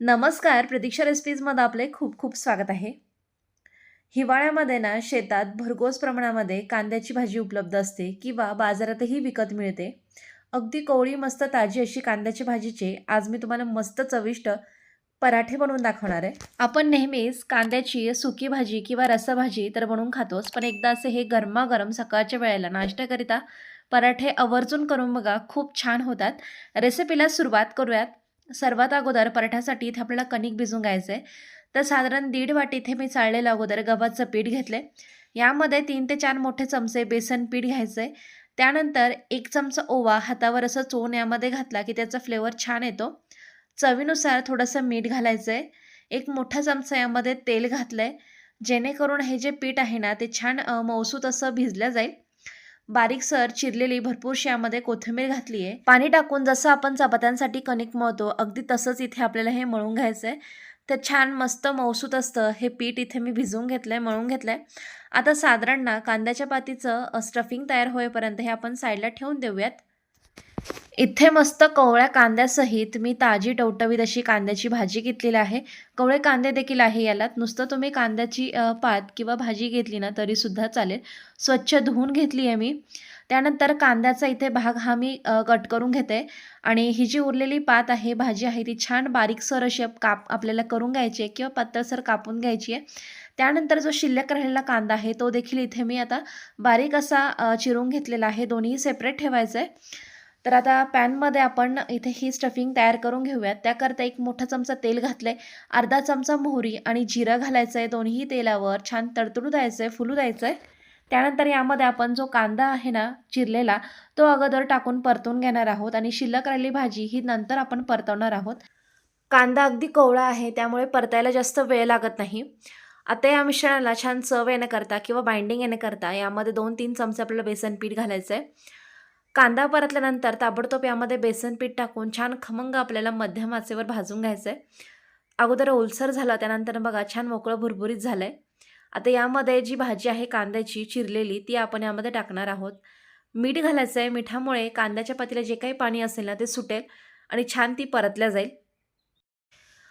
नमस्कार प्रतीक्षा रेसिपीजमध्ये आपले खूप खूप स्वागत आहे. हिवाळ्यामध्ये ना शेतात भरघोस प्रमाणामध्ये कांद्याची भाजी उपलब्ध असते किंवा बाजारातही विकत मिळते. अगदी कोवळी मस्त ताजी अशी कांद्याची भाजीचे आज मी तुम्हाला मस्त चविष्ट पराठे बनवून दाखवणार आहे. आपण नेहमीच कांद्याची सुकी भाजी किंवा रसभाजी तर बनवून खातोच पण एकदा असे हे गरमागरम सकाळच्या वेळेला नाश्त्याकरिता पराठे आवर्जून करून बघा खूप छान होतात. रेसिपीला सुरुवात करूयात. सर्वात अगोदर पराठ्यासाठी इथे आपल्याला कणिक भिजून घ्यायचं आहे तर साधारण दीड वाटी इथे मी चाळलेलं अगोदर गव्हाचं पीठ घेतलं यामध्ये तीन ते चार मोठे चमचे बेसन पीठ घ्यायचं आहे त्यानंतर एक चमचा ओवा हातावर असं चोन यामध्ये घातला की त्याचा फ्लेवर छान येतो. चवीनुसार थोडंसं मीठ घालायचं आहे एक मोठा चमचा यामध्ये तेल घातलं आहे जेणेकरून हे जे पीठ आहे ना ते छान मौसूत असं भिजलं जाईल. बारीकसर चिरलेली भरपूरशी यामध्ये कोथिंबीर घातली आहे पाणी टाकून जसं आपण चपात्यांसाठी कणिक मळतो अगदी तसंच इथे आपल्याला हे मळून घ्यायचं आहे तर छान मस्त मऊसूत असतं. हे पीठ इथे मी भिजवून घेतलं आहे मळून घेतलं आहे आता साधारण ना कांद्याच्या पातीचं स्टफिंग तयार होईपर्यंत हे आपण साईडला ठेवून देऊयात. इथे मस्त कवळ्या कांद्यासहित मी ताजी टवटवीत अशी कांद्याची भाजी घेतलेली आहे. कवळे कांदे देखील आहे यालात. नुसतं तुम्ही कांद्याची पात किंवा भाजी घेतली ना तरीसुद्धा चालेल. स्वच्छ धुवून घेतली आहे मी. त्यानंतर कांद्याचा इथे भाग हा मी कट करून घेते. आणि ही जी उरलेली पात आहे भाजी आहे ती छान बारीकसर अशी काप आपल्याला करून घ्यायची आहे किंवा पातळसर कापून घ्यायची आहे. त्यानंतर जो शिल्लक राहिलेला कांदा आहे तो देखील इथे मी आता बारीक असा चिरून घेतलेला आहे. दोन्ही सेपरेट ठेवायचं आहे तर आता पॅनमध्ये आपण इथे ही स्टफिंग तयार करून घेऊयात. त्याकरता एक मोठा चमचा तेल घातलं आहे अर्धा चमचा मोहरी आणि जिरं घालायचं आहे दोन्ही तेलावर छान तडतडू द्यायचं आहे फुलू द्यायचं आहे त्यानंतर यामध्ये आपण जो कांदा आहे ना चिरलेला तो अगोदर टाकून परतून घेणार आहोत आणि शिल्लक राहिली भाजी ही नंतर आपण परतवणार आहोत. कांदा अगदी कोवळा आहे त्यामुळे परतायला जास्त वेळ लागत नाही. आता या मिश्रणाला छान चव येण्याकरता किंवा बाइंडिंग येण्याकरता यामध्ये दोन तीन चमचे आपल्याला बेसन पीठ घालायचं आहे कांदा परतल्यानंतर ताबडतोब यामध्ये बेसन पीठ टाकून छान खमंग आपल्याला मध्यम आचेवर भाजून घ्यायचं आहे अगोदर ओलसर झालं त्यानंतर बघा छान मोकळं भुरभुरीत झालं आहे आता यामध्ये जी भाजी आहे कांद्याची चिरलेली ती आपण यामध्ये टाकणार आहोत. मीठ घालायचं आहे मिठामुळे कांद्याच्या पातीला जे काही पाणी असेल ना ते सुटेल आणि छान ती परतल्या जाईल.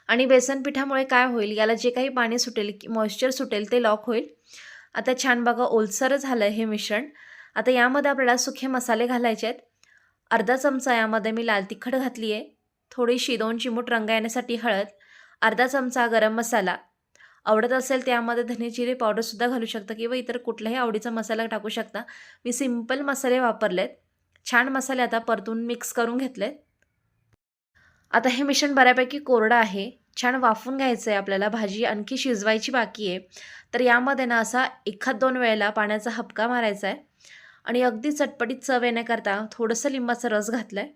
आणि बेसन पिठामुळे काय होईल याला जे काही पाणी सुटेल मॉइश्चर सुटेल ते लॉक होईल. आता छान बघा ओलसर झालं आहे हे मिश्रण. आता यामध्ये आपल्याला सुखे मसाले घालायचे आहेत. अर्धा चमचा यामध्ये मी लाल तिखट घातली आहे थोडीशी दोन चिमूट रंग येण्यासाठी हळद. अर्धा चमचा गरम मसाला. आवडत असेल त्यामध्ये धने जिरे पावडरसुद्धा घालू शकता किंवा इतर कुठलाही आवडीचा मसाला टाकू शकता. मी सिंपल मसाले वापरलेत. छान मसाले आता परतून मिक्स करून घेतलेत. आता हे मिश्रण बऱ्यापैकी कोरडं आहे. छान वाफून घ्यायचं आहे आपल्याला. भाजी आणखी शिजवायची बाकी आहे. तर यामध्ये ना असा एखाद दोन वेळेला पाण्याचा हपका मारायचा आहे आणि अगदी चटपटीत चव येण्याकरता थोडंसं लिंबाचा रस घातला आहे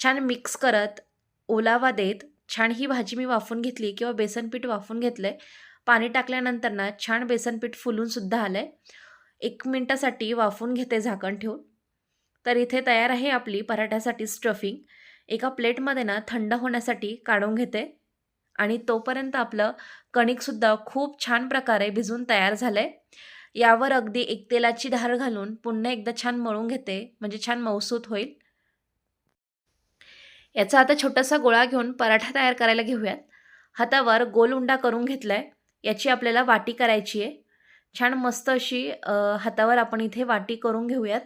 छान मिक्स करत ओलावा देत छान ही भाजी मी वाफून घेतली किंवा बेसनपीठ वाफून घेतलं आहे पाणी टाकल्यानंतर ना छान बेसनपीठ फुलूनसुद्धा आलं आहे एक मिनटासाठी वाफून घेते झाकण ठेवून. तर इथे तयार आहे आपली पराठ्यासाठी स्टफिंग एका प्लेटमध्ये ना थंड होण्यासाठी काढून घेते. आणि तोपर्यंत आपलं कणिकसुद्धा खूप छान प्रकारे भिजून तयार झालं आहे यावर अगदी एक तेलाची धार घालून पुन्हा एकदा छान मळून घेते म्हणजे छान मऊसूत होईल. याचा आता छोटासा गोळा घेऊन पराठा तयार करायला घेऊयात. हातावर गोल उंडा करून घेतला आहे याची आपल्याला वाटी करायची आहे. छान मस्त अशी हातावर आपण इथे वाटी करून घेऊयात.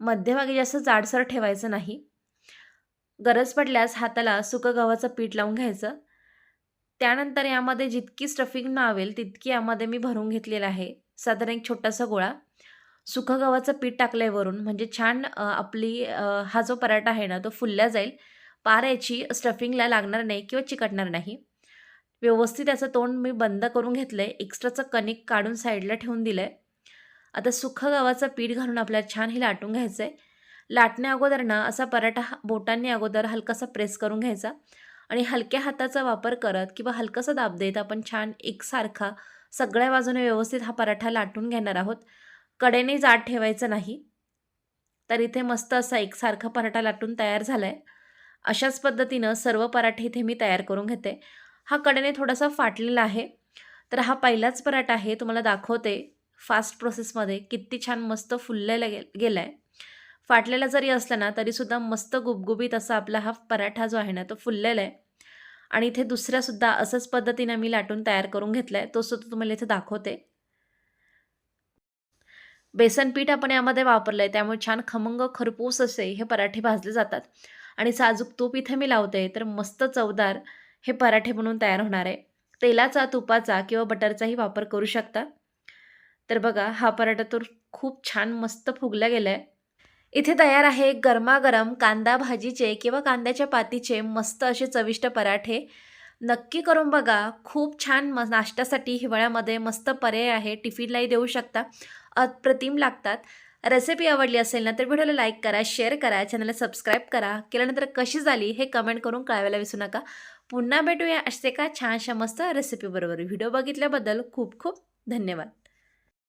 मध्यभागी जास्त जाडसर ठेवायचं नाही. गरज पडल्यास हाताला सुकं गव्हाचं पीठ लावून घ्यायचं. त्यानंतर यामध्ये जितकी स्टफिंग नावेल तितकी यामध्ये मी भरून घेतलेलं आहे. साधारण एक छोटासा गोळा. सुकं गव्हाचं पीठ टाकलंय वरून. म्हणजे छान आपली हा जो पराठा आहे ना तो फुलल्या जाईल. पार याची स्टफिंगला लागणार नाही किंवा चिकटणार नाही. व्यवस्थित याचं तोंड मी बंद करून घेतलं आहे एक्स्ट्राचं कणिक काढून साईडला ठेवून दिलं आहे आता सुखं गव्हाचं पीठ घालून आपल्याला छान हे लाटून घ्यायचं आहे लाटण्या अगोदर ना असा पराठा हा- बोटांनी अगोदर हलकासा प्रेस करून घ्यायचा. आणि हलक्या हाताचा वापर करत किंवा हलकासा दाब देत आपण छान एकसारखा सगळ्या बाजूने व्यवस्थित हा पराठा लाटून घेणार आहोत. कडेने जाड ठेवायचं नाही. तर इथे मस्त असा एकसारखा पराठा लाटून तयार झाला आहे अशाच पद्धतीनं सर्व पराठे इथे मी तयार करून घेते. हा कडेने थोडासा फाटलेला आहे. तर हा पहिलाच पराठा आहे. तुम्हाला दाखवते फास्ट प्रोसेसमध्ये किती छान मस्त फुललेला गे गेला आहे फाटलेला जरी असला ना तरीसुद्धा मस्त गुबगुबीत असा आपला हा पराठा जो आहे ना तो फुललेला आहे. आणि इथे दुसऱ्यासुद्धा असंच पद्धतीनं मी लाटून तयार करून घेतलं आहे तो सुद्धा तुम्हाला इथे दाखवते. बेसन पीठ आपण यामध्ये वापरलं आहे त्यामुळे छान खमंग खरपूस असे हे पराठे भाजले जातात. आणि साजूक तूप इथे मी लावते तर मस्त चवदार हे पराठे बनवून तयार होणार आहे. तेलाचा तुपाचा किंवा बटरचाही वापर करू शकता. तर बघा हा पराठा तर खूप छान मस्त फुगला गेला आहे इथे तयार आहे गरमागरम कांदा भाजीचे किंवा कांद्याच्या पातीचे मस्त असे चविष्ट पराठे. नक्की करून बघा. खूप छान म नाश्त्यासाठी हिवाळ्यामध्ये मस्त पर्याय आहे. टिफिनलाही देऊ शकता. अप्रतिम लागतात. रेसिपी आवडली असेल ना तर व्हिडिओला लाईक करा शेअर करा चॅनलला सबस्क्राईब करा. केल्यानंतर कशी झाली हे कमेंट करून कळवायला विसरू नका. पुन्हा भेटूया असे का छानशा मस्त रेसिपीबरोबर. व्हिडिओ बघितल्याबद्दल खूप खूप धन्यवाद.